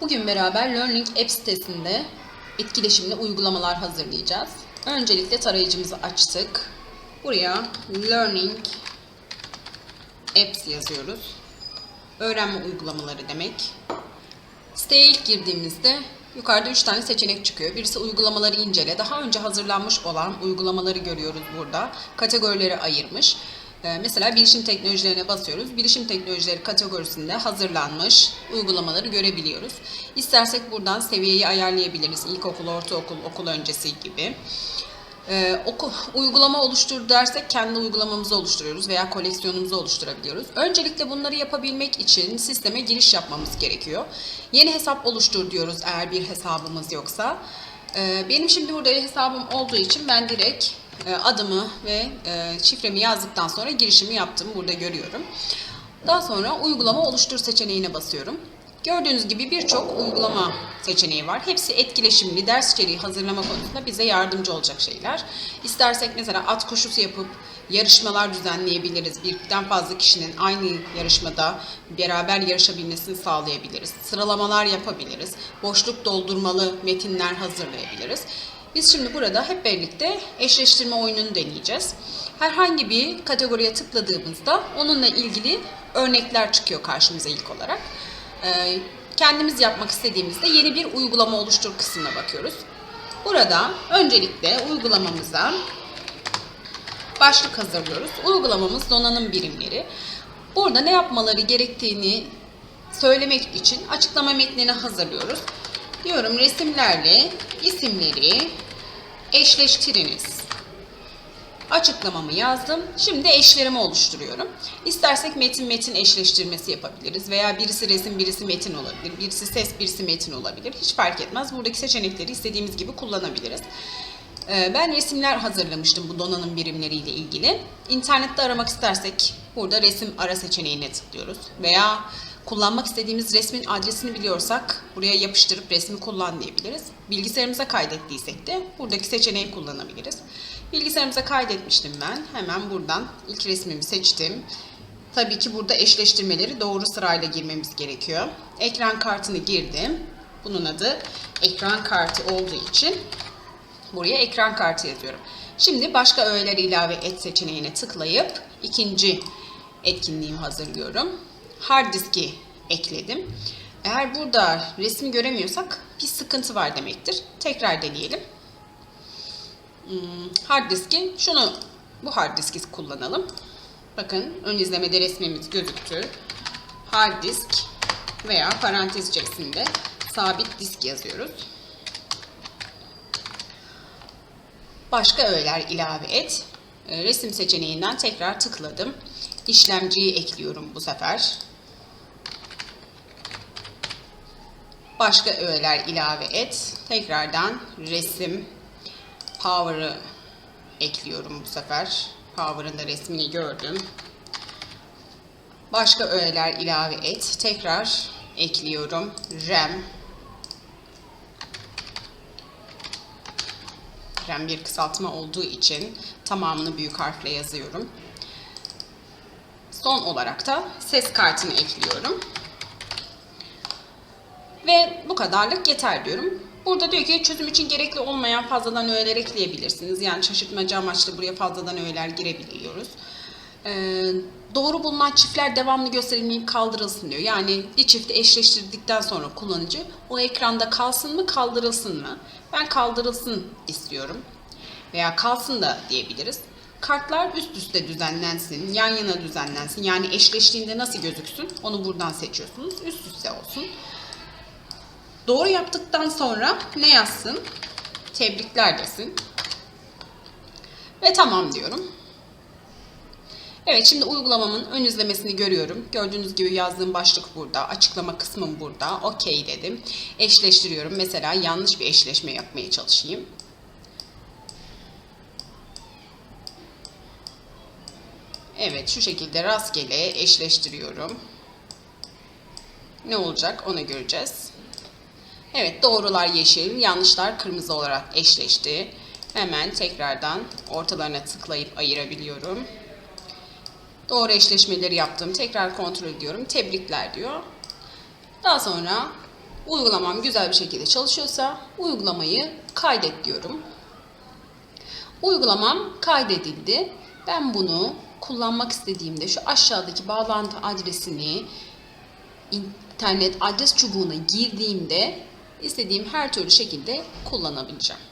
Bugün beraber Learning App sitesinde etkileşimli uygulamalar hazırlayacağız. Öncelikle tarayıcımızı açtık. Buraya Learning Apps yazıyoruz. Öğrenme uygulamaları demek. Siteye ilk girdiğimizde yukarıda 3 tane seçenek çıkıyor. Birisi uygulamaları incele. Daha önce hazırlanmış olan uygulamaları görüyoruz burada. Kategorilere ayırmış. Ee, Mesela bilişim teknolojilerine basıyoruz. Bilişim teknolojileri kategorisinde hazırlanmış uygulamaları görebiliyoruz. İstersek buradan seviyeyi ayarlayabiliriz. İlkokul, ortaokul, okul öncesi gibi. Ee, oku, uygulama oluştur dersek kendi uygulamamızı oluşturuyoruz veya koleksiyonumuzu oluşturabiliyoruz. Öncelikle bunları yapabilmek için sisteme giriş yapmamız gerekiyor. Yeni hesap oluştur diyoruz eğer bir hesabımız yoksa. Ee, benim şimdi burada hesabım olduğu için ben direkt adımı ve e, şifremi yazdıktan sonra girişimi yaptım. Burada görüyorum. Daha sonra uygulama oluştur seçeneğine basıyorum. Gördüğünüz gibi birçok uygulama seçeneği var. Hepsi etkileşimli, ders içeriği hazırlama konusunda bize yardımcı olacak şeyler. İstersek mesela at koşusu yapıp yarışmalar düzenleyebiliriz. Birden fazla kişinin aynı yarışmada beraber yarışabilmesini sağlayabiliriz. Sıralamalar yapabiliriz. Boşluk doldurmalı metinler hazırlayabiliriz. Biz şimdi burada hep birlikte eşleştirme oyununu deneyeceğiz. Herhangi bir kategoriye tıkladığımızda onunla ilgili örnekler çıkıyor karşımıza ilk olarak. Ee, kendimiz yapmak istediğimizde yeni bir uygulama oluştur kısmına bakıyoruz. Burada öncelikle uygulamamıza başlık hazırlıyoruz. Uygulamamız donanım birimleri. Burada ne yapmaları gerektiğini söylemek için açıklama metnini hazırlıyoruz. Diyorum resimlerle isimleri eşleştiriniz. Açıklamamı yazdım. Şimdi eşlerimi oluşturuyorum. İstersek metin metin eşleştirmesi yapabiliriz veya birisi resim birisi metin olabilir. Birisi ses birisi metin olabilir. Hiç fark etmez. Buradaki seçenekleri istediğimiz gibi kullanabiliriz. Ee, Ben resimler hazırlamıştım bu donanım birimleriyle ilgili. İnternette aramak istersek burada resim ara seçeneğine tıklıyoruz. Veya kullanmak istediğimiz resmin adresini biliyorsak buraya yapıştırıp resmi kullan diyebiliriz. Bilgisayarımıza kaydettiysek de buradaki seçeneği kullanabiliriz. Bilgisayarımıza kaydetmiştim ben. Hemen buradan ilk resmimi seçtim. Tabii ki burada eşleştirmeleri doğru sırayla girmemiz gerekiyor. Ekran kartını girdim. Bunun adı ekran kartı olduğu için Buraya ekran kartı yazıyorum. Şimdi başka öğeleri ilave et seçeneğine tıklayıp ikinci etkinliğimi hazırlıyorum. Hard diski ekledim. Eğer burada resim göremiyorsak bir sıkıntı var demektir. Tekrar deneyelim. Hmm, hard diski şunu bu hard diski kullanalım. Bakın ön izlemede resmimiz gözüktü. Hard disk veya parantez içerisinde sabit disk yazıyoruz. Başka öğeler ilave et. E, Resim seçeneğinden tekrar tıkladım. İşlemciyi ekliyorum bu sefer. Başka öğeler ilave et. Tekrardan resim power'ı ekliyorum bu sefer. Power'ın da resmini gördüm. Başka öğeler ilave et. Tekrar ekliyorum. RAM RAM bir kısaltma olduğu için tamamını büyük harfle yazıyorum. Son olarak da ses kartını ekliyorum. Ve bu kadarlık yeter diyorum. Burada diyor ki çözüm için gerekli olmayan fazladan öğeler ekleyebilirsiniz. Yani şaşırtmacı amaçlı buraya fazladan öğeler girebiliyoruz. Ee, doğru bulunan çiftler devamlı gösterilmeyip kaldırılsın diyor. Yani bir çifti eşleştirdikten sonra kullanıcı o ekranda kalsın mı kaldırılsın mı? Ben kaldırılsın istiyorum. Veya kalsın da diyebiliriz. Kartlar üst üste düzenlensin, yan yana düzenlensin. Yani eşleştiğinde nasıl gözüksün onu buradan seçiyorsunuz. Üst üste olsun. Doğru yaptıktan sonra ne yazsın? Tebrikler desin. Ve tamam diyorum. Evet şimdi uygulamamın ön izlemesini görüyorum. Gördüğünüz gibi yazdığım başlık burada. Açıklama kısmım burada. Okey dedim. Eşleştiriyorum. Mesela yanlış bir eşleşme yapmaya çalışayım. Evet şu şekilde rastgele eşleştiriyorum. Ne olacak onu göreceğiz. Evet doğrular yeşil, yanlışlar kırmızı olarak eşleşti. Hemen tekrardan ortalarına tıklayıp ayırabiliyorum. Doğru eşleşmeleri yaptım. Tekrar kontrol ediyorum. Tebrikler diyor. Daha sonra Uygulamam güzel bir şekilde çalışıyorsa uygulamayı kaydet diyorum. Uygulamam kaydedildi. Ben bunu kullanmak istediğimde şu aşağıdaki bağlantı adresini internet adres çubuğuna girdiğimde istediğim her türlü şekilde kullanabileceğim.